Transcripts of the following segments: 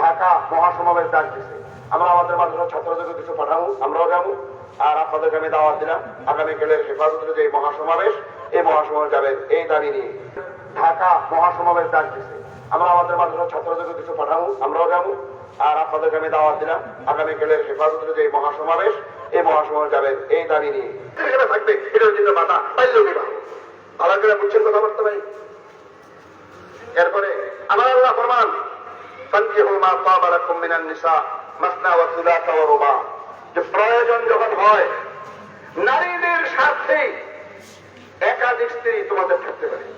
ঢাকা মহাসমাবেশ ডাক দিছে। আমরা আমাদের মাদ্রাসার ছাত্রদেরকে কিছু পাঠাবো, আমরাও যাব, আর আপনাদেরকে আমি দাওয়াত দিলাম। আগামীকালের হেফাজতের যে মহাসমাবেশ, এই মহাসমাবেশ যাবেন, এই দাবি নিয়ে। ঢাকা মহাসমাবেশ ডাক দিছে। আমরা আমাদের মাদ্রাসার ছাত্রদেরকে কিছু পাঠাবো, আমরাও যাব, আর আপনাদেরকে আমি দাওয়াত দিলাম। আগামীকালের হেফাজতের যে মহাসমাবেশ, এই মহাসমাবেশ যাবেন, এই দাবি নিয়ে। থাকবে এটার জন্য বাধা, বাল্য বিবাহ। ভালো বুঝছেন কথাবার্তা ভাই? এরপরে, আমার আল্লাহ ফরমান পারে।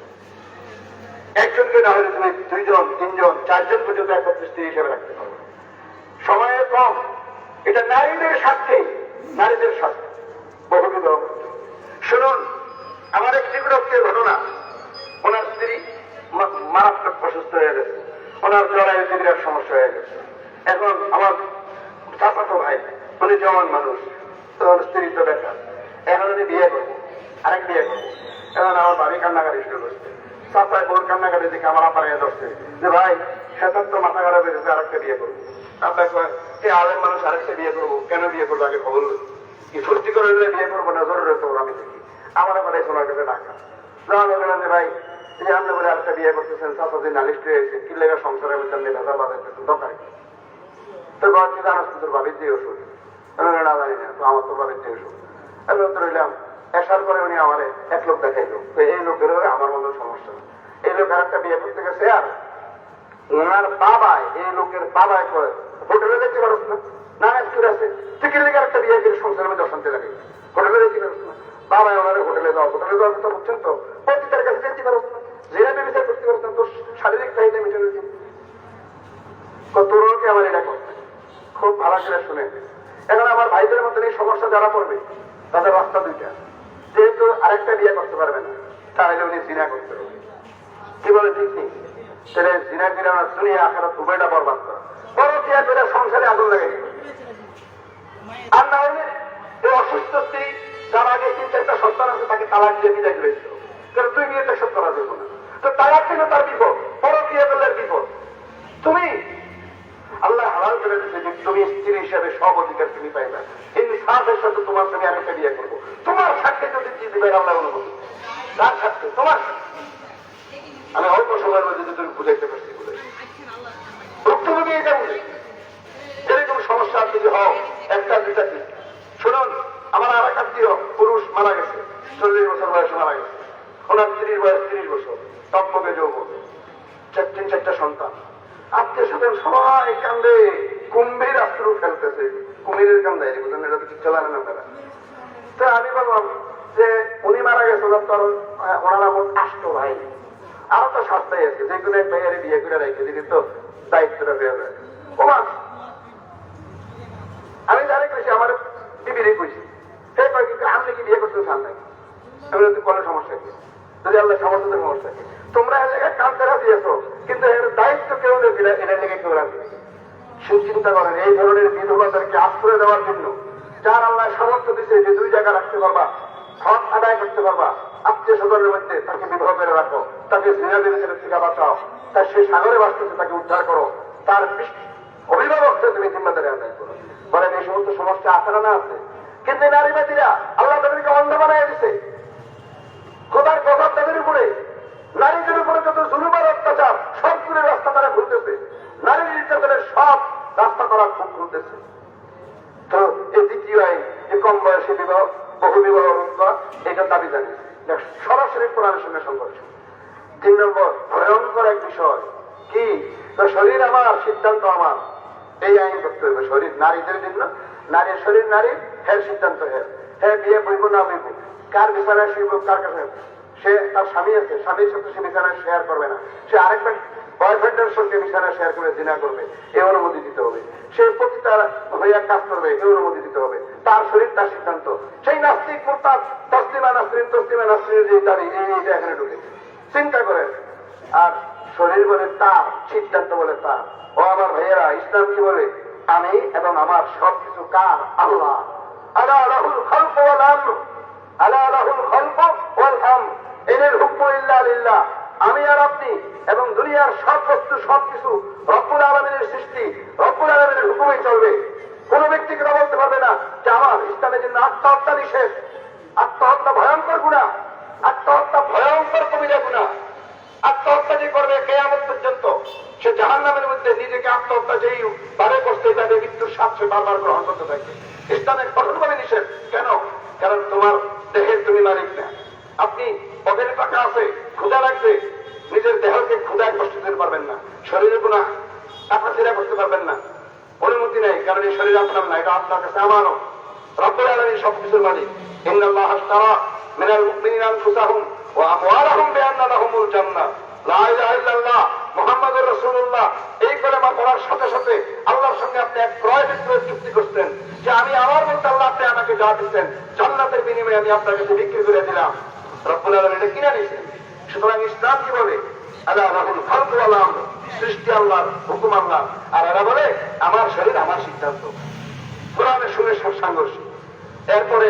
একজনকে না হলে তুমি দুইজন, তিনজন, চারজন পর্যন্ত একত্রে স্ত্রী হিসেবে রাখতে পারো। সময়ের কম। এটা নারীদের স্বার্থে নারীদের স্বার্থে। বহুবিধ শুনুন, আমার এক চিকুরকের ঘটনা। ওনার স্ত্রী মারাত্মক অসুস্থ হয়ে গেছে। ওনার জরায়ু বিরাট সমস্যা হয়ে গেছে। এখন আমার চাচাতো ভাই, উনি জওয়ান মানুষ তো ওর স্ত্রী তো বেকার এখন উনি বিয়ে করব, আরেক বিয়ে করব। এখন আমার বাড়ি কান্নাকাটি শুরু করছে বোর কান্নাকাটি দেখে আমার আপারে ধরছে যে ভাই সেটার তো মাথা খারাপ হয়েছে আরেকটা বিয়ে করব। আপনার কয় এই মানুষ, আরেকটা বিয়ে করব। কেন বিয়ে করব? আগে খবর। কি সত্যি করে বিয়ে করব না? জরুরি তো, আমি দেখি। আমার আবার সময় কাছে যে, ভাই এই আপনি বলে আরেকটা বিয়ে করতেছেন চাচাদি নালিশ হয়েছে কি লেগে সংসারের ভিতর নিয়ে ভেজা বাজাইতে দরকার কি? তো ঘর কি জানাস তোর ভাবির দিয়ে ওষুধ আমি না জানি না, তো আমার তোর ভাবির দিয়ে ওষুধ আমি উত্তর রইলাম আসার পরে উনি আমার এক লোক দেখাইলো। তো এই লোকের আমার মতো সমস্যা। এই লোক আর একটা বিয়ে করতে গেছে, আর ওনার বাবাই, এই লোকের বাবাই করে হোটেলে দেখতে পারো না? না একটু আছে। টিকিট লেগে একটা বিয়ে করে সংসারের মধ্যে অশান্তি লাগে। হোটেলে দেখতে পারো না? বাবাই ওনারে হোটেলে যাও, হোটেলে যাওয়ার কথা বুঝছেন তো প্রতি তার কাছে যেতে পারো না যেভাবে বিচার করতে পারো না তোর শারীরিক চাহিদা মিটানোর জন্য তরুণকে আমার এটা করতে খুব ভালো করে শুনে। এখন আমার ভাইদের মতন এই সমস্যা যারা পড়বে, তাদের রাস্তা দুইটা। যেহেতু আরেকটা বিয়ে করতে পারবে না, তাহলে উনি জিনা করতে হবে। কি বলে ঠিক নেই? তাহলে জিনা করে আমার দুনিয়া আখানা উভয়টা বরবাদ করা। বড় বিয়া করে সংসারে আগুন লাগে আর না হলে অসুস্থ স্ত্রী, যার আগে তিন চারটা সন্তান আছে, তাকে তালাক দিয়ে বিদায় করে দিত কারণ তুই বিয়েটা সব করা যাবে না তো তালাক দিলে তার বিপদ বড় বিয়ে করলে বিপদ তুমি আল্লাহ হালাল করে দিচ্ছে যে তুমি স্ত্রী হিসাবে সব অধিকার তুমি পাইবে ইনসাফের সাথে তোমার তুমি আরেকটা বিয়ে করব তোমার সাথে যদি চিজ দিবে আল্লাহ অনুমতি তার সাথে তোমার সাথে। আমি অল্প সময়ের মধ্যে যদি তুমি বুঝাইতে পারছি ভুক্তভোগী এটা বুঝে এরকম সমস্যা যদি হও, একটা, দুইটা, তিন। শুনুন, আমার আর এক আত্মীয় পুরুষ মারা গেছে, চল্লিশ বছর বয়সে মারা গেছে। ওনার স্ত্রীর বয়স, তিরিশ বছর টকটকে যৌবন। চার, তিন, চারটা সন্তান। আত্মীয় স্বজন সবাই কান্দে, কুম্ভীর আশ্রু ফেলতেছে। কুমিরের কান্দায় বুঝলেন? এটা তো চালানো না তারা তো আমি বললাম যে, উনি মারা গেছে, ওনার তো ওনারা মোট আষ্ট ভাই। আরও তো সাতটাই আছে, যে কোনো এক ভাইয়ারে বিয়ে করে রেখে দিলে তো, দায়িত্বটা পেয়ে ওমা, আমি জানি কইছি আমার বিবিরে কইছি সে কয়, কিন্তু আপনি কি বিয়ে করতে চান নাকি আমি কোনো সমস্যা কি? যদি আল্লাহ সমস্যা তো সমস্যা কি? তোমরা এর লেগে কাম করা দিয়েছ কিন্তু এর দায়িত্ব কেউ নেই এটা লেগে কেউ রাখবে সুচিন্তা করেন, এই ধরনের বিধবাদেরকে আশ্রয় দেওয়ার জন্য যার আল্লাহ সামর্থ্য দিছে, যে দুই জায়গা রাখতে পারবা হক আদায় করতে পারবা। আত্মীয় স্বজনের মধ্যে তাকে বিধবা করে রাখো। তাকে জিনা বিদেশের থেকে বাঁচাও। তার সে সাগরে বাঁচতেছে তাকে উদ্ধার করো। তার অভিভাবককে তুমি জিম্মাদারি আদায় করো। বলেন, এই সমস্ত সমস্যা আছে না আছে? কিন্তু নারীবাদীরা আল্লাহ তাদেরকে অন্ধ বানায় দিছে। খোদার প্রভাব তাদের উপরে। নারীদের উপরে যত জুলুম আর অত্যাচার সবগুলো রাস্তা তারা খুলতেছে। নারী নির্যাতনের সব রাস্তা তারা খুব খুলতেছে। তো এই দ্বিতীয় আইন যে কম বয়সে বিবাহ বহু দাবি সরাসরি কোরআনের সঙ্গে সংঘর্ষ। তিন নম্বর, ভয়ঙ্কর এক বিষয়। কি? শরীর আমার, সিদ্ধান্ত আমার। এই আইন করতে হবে। শরীর নারীদের জন্য। নারীর শরীর, নারী হ্যাঁ সিদ্ধান্ত হ্যাঁ। হ্যাঁ বিয়ে বইব, না বইব। কার বিছানায় শুইব, কার কাছে? সে তার স্বামী আছে। স্বামীর সাথে সে শেয়ার করবে না। সে আরেকটা বয়ফ্রেন্ডের সঙ্গে বিছানায় শেয়ার করে জিনা করবে। এ অনুমতি দিতে হবে। সে প্রতি তার হইয়া কাজ করবে, এ অনুমতি দিতে হবে। তার শরীর তার সিদ্ধান্ত। সেই নাস্তিক মোরতাদ তসলিমা নাসরিন, তসলিমা নাসরিনের যে দাবি এই এইটা এখানে ঢুকেছে। চিন্তা করেন, আর শরীর বলে তার, সিদ্ধান্ত বলে তার। ও আমার ভাইয়েরা, ইসলাম কি বলে? আমি এবং আমার সবকিছু কার? আল্লাহ। আলা রাহুল খল্প ওয়াল আমর। আলা রাহুল খল্প ওয়াল আমর ইনিল হুকমু ইল্লা লিল্লাহ। আমি আর আপনি এবং দুনিয়ার সব বস্তু সব কিছু রব্বুল আলমিনের সৃষ্টি, রব্বুল আলমিনের হুকুমে চলবে। কোন ব্যক্তি কথা বলতে পারবে না যে আমার ইসলামের জন্য আত্মহত্যা নিষেধ, আত্মহত্যা ভয়ঙ্কর গুণা, আত্মহত্যা ভয়ঙ্কর কবিরা গুণা। আত্মহত্যা যে করবে কেয়ামত পর্যন্ত, সে জাহান নামের মধ্যে নিজেকে আত্মহত্যা যেই বারে করতে তাদের মৃত্যুর স্বাদ সে বারবার গ্রহণ করতে থাকে। ইসলামের কঠোরভাবে নিষেধ। কেন? কারণ তোমার দেহের তুমি মালিক না। আপনি পকেটে টাকা আছে ক্ষুদা লাগবে নিজের দেহকে ক্ষুদায় কষ্ট দিতে পারবেন না। শরীরে কোনো টাকা ছেড়া করতে পারবেন না। অনুমতি নেই, কারণ এই শরীর আপনার না, এটা আপনার কাছে আমারও। রব্বুল আলামিন সবকিছুর মালিক। সঙ্গে চুক্তি করছেন, যে আমি আল্লাহ আমাকে যা দিচ্ছেন, জান্নাতের বিনিময়ে আমি আপনার কাছে বিক্রি করে দিলাম। রব্বুল আলামিন এটা কিনে নিয়েছেন। সুতরাং ইসলাম কি বলে? আল্লাহ রাহুল খালকু আল্লাহ সৃষ্টি আল্লাহর হুকুম আল্লাহ। আর এরা বলে, আমার শরীর আমার সিদ্ধান্ত। কোরআনের সঙ্গে সব সাংঘর্ষিক এরপরে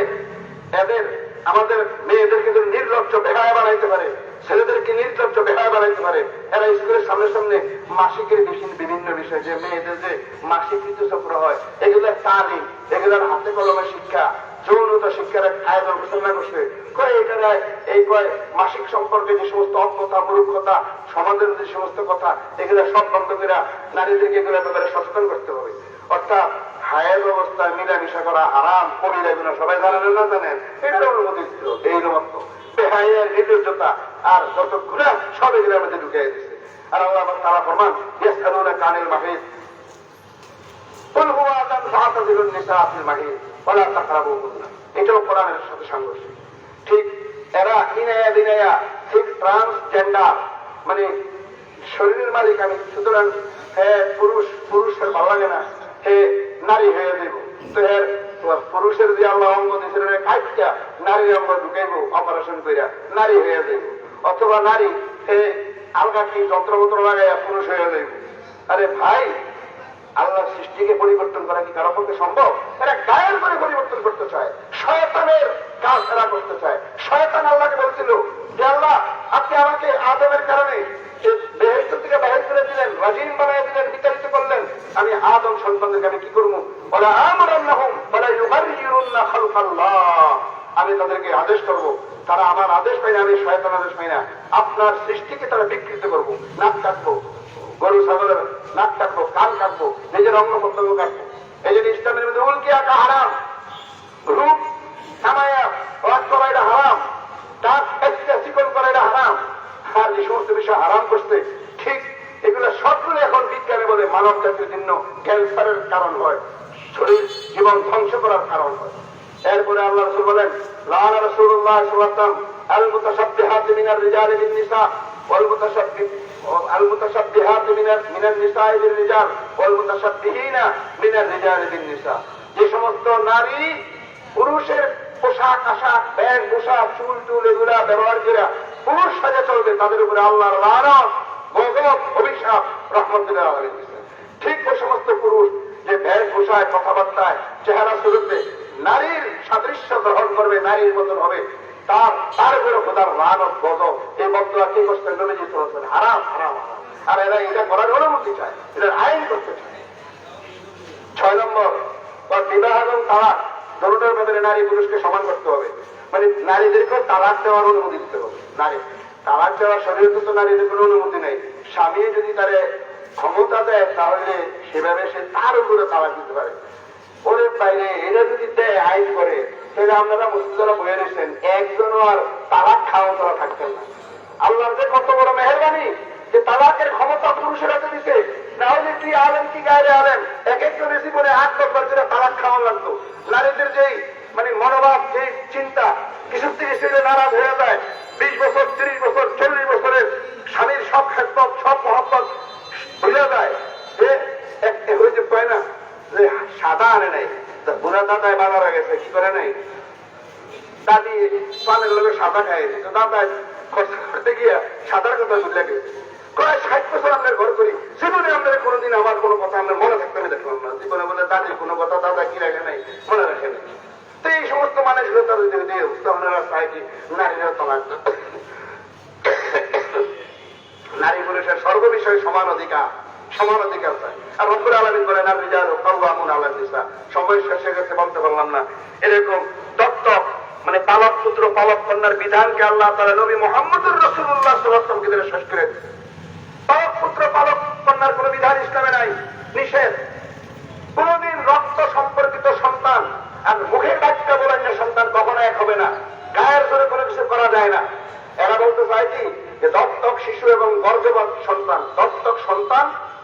এদের, আমাদের মেয়েদেরকে যদি নির্লজ্জ বেহায় বানাইতে পারে। ছেলেদেরকে নির্লজ্জ বেহায় বানাইতে পারে? এরা স্কুলের সামনে সামনে মাসিকের বিভিন্ন বিভিন্ন বিষয়, যে মেয়েদের যে মাসিক ঋতুচক্র হয় এগুলোর তালিম, এগুলোর হাতে কলমে শিক্ষা। যৌনতা শিক্ষার এক আয়োজন ঘোষণা করছে কয় এখানে এই কয় মাসিক সম্পর্কে যে সমস্ত অজ্ঞতা মূর্খতা সমাজের যে সমস্ত কথা এগুলো সব বন্ধ করে নারীদেরকে এগুলো ব্যাপারে সচেতন করতে হবে অর্থাৎ হায়ের অবস্থায় মিলামিশা করা আরাম কবিরা এগুলো সবাই জানেন না জানেন এটার অনুমতি ছিল এই রকম বেহাইয়ের নির্লজ্জতা আর যত গুণা সব এগুলোর মধ্যে ঢুকিয়ে দিচ্ছে আর আল্লাহ আবার তারা ফরমান ইয়েস কানিল মাহিদ قل هو আদান ফাতাজিলুন নিসা ফিল এটাও কোরআনের সাথে সাংঘর্ষিক। ঠিক এরা ইনায়া দিনায়া ঠিক ট্রান্সজেন্ডার মানে শরীরের মালিক আমি, সুতরাং হ্যাঁ পুরুষ, পুরুষের ভালো লাগে না, হে নারী হয়ে দেব তো পুরুষের যে আল্লাহ অঙ্গ দিয়েছিল কাইটা নারীর অঙ্গ ঢুকাইব অপারেশন কইরা নারী হয়ে দেব অথবা নারী, হে আলগা কি যন্ত্রপত্র লাগাইয়া পুরুষ হয়ে দেব আরে ভাই আল্লাহর সৃষ্টিকে পরিবর্তন করা কি কারও পক্ষে সম্ভব? এরা গায়ের করে পরিবর্তন করতে চায়, শয়তানের কাজ এরা করতে চায়। শয়তান আল্লাহকে বলছিল যে আল্লাহ, আপনি আমাকে আদমের কারণে থেকে বাহির করে দিলেন, রাজিম বানাই দিলেন করলেন, আমি আদম আমি কি করব? আমার আমি তাদেরকে আদেশ করব, তারা আমার আদেশ পাই না, আমি শয়তান আদেশ পাই না। আপনার সৃষ্টিকে তারা বিকৃত করব, নাক কাটবো। গরু, ছাগলের নাক কাটবো, কান কাটবো, নিজের অঙ্গ প্রত্যঙ্গ কাটবো। এই জন্য ইসলামের মধ্যে উল্কি আঁকা হারাম, রূপ করা এটা হারাম চিকন করা এটা হারাম, আর যে সমস্ত বিষয় হারাম করতে ঠিক এগুলো সবগুলো এখন বিজ্ঞানে বলে মানব জাতির জন্য ক্যান্সারের কারণ হয়, শরীর জীবন ধ্বংস করার কারণ হয়। এরপরে আল্লাহ রসুল বলেন লাল রসুল্লাহ সাল্লাম আল মুতাসাব্বিহাত মিনার রিজাল বিন নিসা যে সমস্ত নারী পুরুষের পোশাক, আশাক ব্যাগ পোশাক, চুল, টুল এগুলা ব্যবহার করে পুরুষ সাজা চলবে, তাদের উপরে আল্লাহর লানত, গজব, অভিশাপ রহমতুল্লাহ ঠিক ওই সমস্ত পুরুষ যে ব্যাগ পোশাক কথাবার্তায়, চেহারা শুরুতে নারীর সাদৃশ্য গ্রহণ করবে, নারীর মতন হবে নারী পুরুষকে সমান করতে হবে। মানে নারীদেরকেও তালাক দেওয়ার অনুমতি দিতে হবে। নারী, তালাক দেওয়ার শরীরে তো নারীদের কোনো অনুমতি নেই। স্বামী যদি তারে ক্ষমতা দেয়, তাহলে সেভাবে সে তার উপরে তালাক দিতে পারে। ওরে বাইরে এরা যদি দেয়, আইন করে, তাহলে আপনারা মুসলিমরা বয়ে রয়েছেন একজনও আর তালাক খাওয়া তারা থাকতেন না। আল্লাহর যে কত বড় মেহরবানি, যে তালাকের ক্ষমতা পুরুষের হাতে দিছে না হলে কি আলেন কি গায়ে আলেন এক একজনের জীবনে আট দশবার করে তালাক খাওয়া লাগতো। নারীদের যেই মানে মনোভাব যে চিন্তা, কিছুর থেকে সেটা নারাজ হয়ে যায়। বিশ বছর, তিরিশ বছর, চল্লিশ বছরের স্বামীর সব মহব্বত বুঝা যায় যে একটা হয়েছে পায় না যে সাদা আনে নাই তা বুড়া দাদায় বাজারে গেছে, কি করে নাই? দাদি পানের লোকের সাদা খায় তো দাদা খরচা করতে গিয়া সাদার কথা বুঝলে গেছে ষাট বছর আপনার ঘর করি, জীবনে কোনোদিন আমার কোনো কথা আপনার মনে থাকতে আমি দেখলাম না। জীবনে বলে দাদির কোনো কথা দাদা কি রাখে নাই? মনে রাখে নাই। তো এই সমস্ত মানুষগুলো তাদের আপনারা চায় কি নারীরা তালাক নারী পুরুষের সর্ববিষয়ে সমান অধিকার। সমান অধিকার চাই। আর রব্বুল আলমিন বলেন, আর রিজাল কাউয়ামুন আলা নিসা। সময় শেষ গেছে, বলতে পারলাম না। এরকম দত্তক মানে পালক পুত্র, পালক কন্যার বিধানকে আল্লাহ তাআলা নবী মুহাম্মদুর আলাইহি ওয়াসাল্লামকে দিয়ে শেষ করে পালক পুত্র, পালক কন্যার কোন বিধান ইসলামে নাই। নিষেধ। কোনদিন রক্ত সম্পর্কিত সন্তান আর মুখের ডাক্তার বলেন যে সন্তান কখনো এক হবে না। গায়ের জোরে কোনো কিছু করা যায় না। এরা বলতে চায় কি? যে দত্তক শিশু এবং গর্ভবত সন্তান, দত্তক সন্তান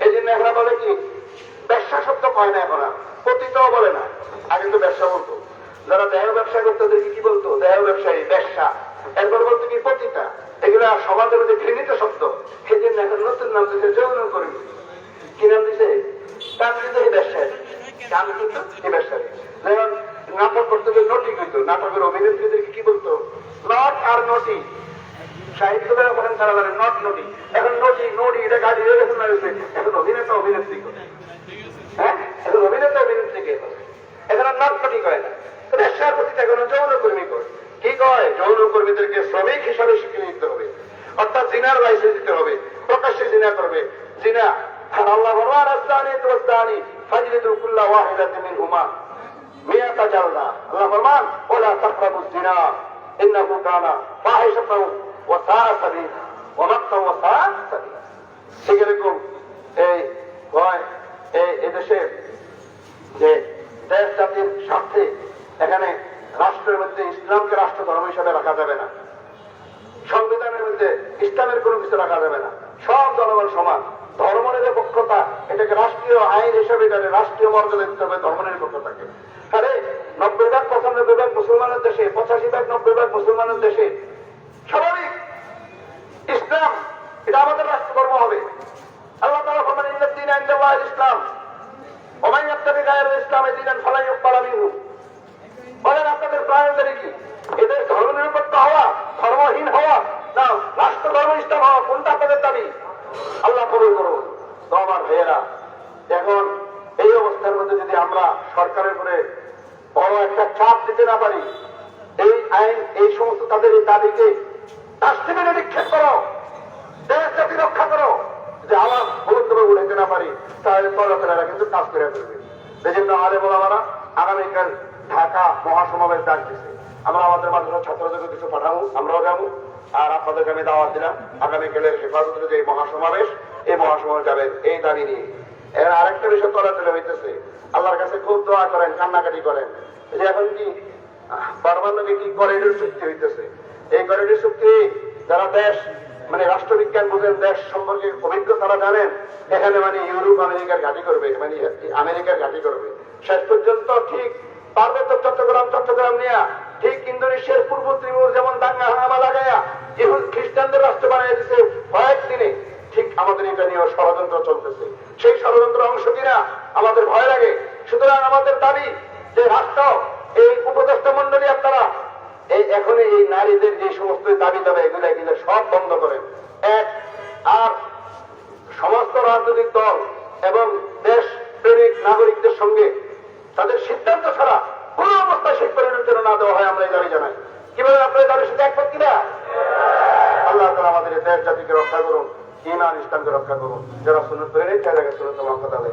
এই জন্য এখন বলে কি? ব্যবসা শব্দ কয় না এখন পতিতও বলে না। আগে তো ব্যবসা বলতো। যারা দেহ ব্যবসা করতো, ওদেরকে কি বলতো? দেহ ব্যবসায়ী, ব্যবসা। এরপর বলতো কি পতিতা? এগুলো সমাজের মধ্যে ঘৃণিত শব্দ। সেই জন্য এখন নতুন নাম দিচ্ছে যৌন কর্মী। কি নাম দিছে? তার কিন্তু এই ব্যবসায়ী। গান কিন্তু এই ব্যবসায়ী। নাটক করতে গেলে নটি হইতো নাটকের অভিনেত্রীদেরকে কি বলতো? নট আর নটি। সাহিত্যরা বলেন তারা বলে নট নটি। এখন নটি নটি এটা গাড়ি হয়ে গেছে না হয়েছে? এখন অভিনেতা, অভিনেত্রী হ্যাঁ? এখন অভিনেতা, অভিনেত্রী কে এখন আর নট নটি করে না। তো প্রতি এখন যৌনকর্মী করে। কি কয়? যৌনকর্মীদেরকে শ্রমিক হিসাবে স্বীকৃতি দিতে হবে। অর্থাৎ জিনার লাইসেন্স দিতে হবে। প্রকাশ্যে জিনা করবে। জিনা, আল্লাহ ভগবান আস্তানি তো আস্তানি ফাজলিদু কুল্লা ওয়াহিদাতিন মিনহুমা। মিয়াতা জালদা। আল্লাহ ফরমান ওলা তাকরাবুজ জিনা। ইন্নাহু কানা ফাহিশাতাও ওয়া সাআ সাবিলা সাআ সাবিলা ঠিক এরকম এই এই এদেশে যে দেশ জাতির স্বার্থে এখানে রাষ্ট্রের মধ্যে ইসলামকে রাষ্ট্র ধর্ম হিসাবে রাখা যাবে না। সংবিধানের মধ্যে ইসলামের কোনো কিছু রাখা যাবে না। সব জনগণ সমান। ধর্ম নিরপেক্ষতা এটাকে রাষ্ট্রীয় আইন হিসেবে এটাকে রাষ্ট্রীয় মর্যাদা দিতে হবে, ধর্ম নিরপেক্ষতাকে। আরে নব্বই ভাগ পঁচানব্বই ভাগ মুসলমানের দেশে, পঁচাশি ভাগ নব্বই ভাগ মুসলমানের দেশে স্বাভাবিক ইসলাম এটা আমাদের রাষ্ট্র ধর্ম হবে আল্লাহ তালা ফরমান ইন্দিন আইন্দাল্লাহ ইসলাম ওমাই আত্মাকে গায়ের ইসলামে দিলেন ফালাই পালামিহু বলেন আপনাদের প্রায়োরিটি কি এদের ধর্ম নিরপেক্ষ হওয়া ধর্মহীন হওয়া না রাষ্ট্র ধর্ম ইসলাম হওয়া কোনটা আপনাদের দাবি আল্লাহ কবুল করুন তো আমার ভাইয়েরা এখন এই অবস্থার মধ্যে যদি আমরা সরকারের উপরে বড় একটা চাপ দিতে না পারি এই আইন এই সমস্ত তাদের এই দাবিকে ডাস্টবিনে নিক্ষেপ করো দেশ জাতি রক্ষা করো যে আওয়াজ বলতে উঠাইতে না পারি তাহলে চলাফেরা কিন্তু কাজ করে ফেলবে সেই জন্য আলে বলামারা আগামীকাল ঢাকা মহাসমাবেশ ডাক দিছে আমরা আমাদের মাদ্রাসার ছাত্রদেরকে কিছু পাঠাবো, আমরাও যাব, আর আপনাদেরকে আমি দাওয়াত দিলাম। আগামীকালের হেফাজতের যে মহাসমাবেশ, এই মহাসমাবেশ যাবেন এই দাবি নিয়ে। এর আরেকটা বিষয় তলাতলে হইতেছে আল্লাহর কাছে খুব দোয়া করেন, কান্নাকাটি করেন। যে এখন কি পারমাণবিক কি করিডোর চুক্তি হইতেছে? এই করিডোর চুক্তি যারা দেশ মানে রাষ্ট্রবিজ্ঞান বুঝেন দেশ সম্পর্কে অভিজ্ঞ তারা জানেন, এখানে মানে ইউরোপ, আমেরিকার ঘাঁটি করবে মানে আমেরিকার ঘাঁটি করবে। শেষ পর্যন্ত ঠিক পার্বত্য চট্টগ্রাম চট্টগ্রাম নিয়ে, ঠিক ইন্দোনেশিয়ার পূর্ব ত্রিমুর যেমন দাঙ্গা হাঙ্গামা লাগাইয়া ইহুদ, খ্রিস্টানদের রাষ্ট্র বানিয়ে দিছে কয়েকদিনে ঠিক আমাদের এটা নিয়ে ষড়যন্ত্র চলতেছে। সেই ষড়যন্ত্র অংশ কিনা আমাদের ভয় লাগে। সুতরাং আমাদের দাবি যে রাষ্ট্র, এই উপদেষ্টা মন্ডলী আপনারা এই এখন এই নারীদের যে সমস্ত দাবি দাবা, এগুলো এগুলো সব বন্ধ করেন এক, আর সমস্ত রাজনৈতিক দল এবং দেশ প্রেমিক নাগরিকদের সঙ্গে তাদের সিদ্ধান্ত ছাড়া কোন অবস্থায় সেই পরিণত যেন না দেওয়া হয়, আমরা এই দাবি জানাই। কীভাবে আপনার দাবির সাথে একমত কিনা? আল্লাহ তালা আমাদের দেশ জাতিকে রক্ষা করুন ইমান ইসলামকে রক্ষা করুন। যারা সুন্নত করে নেই তাদেরকে সুন্নত মহম্মদ আলাই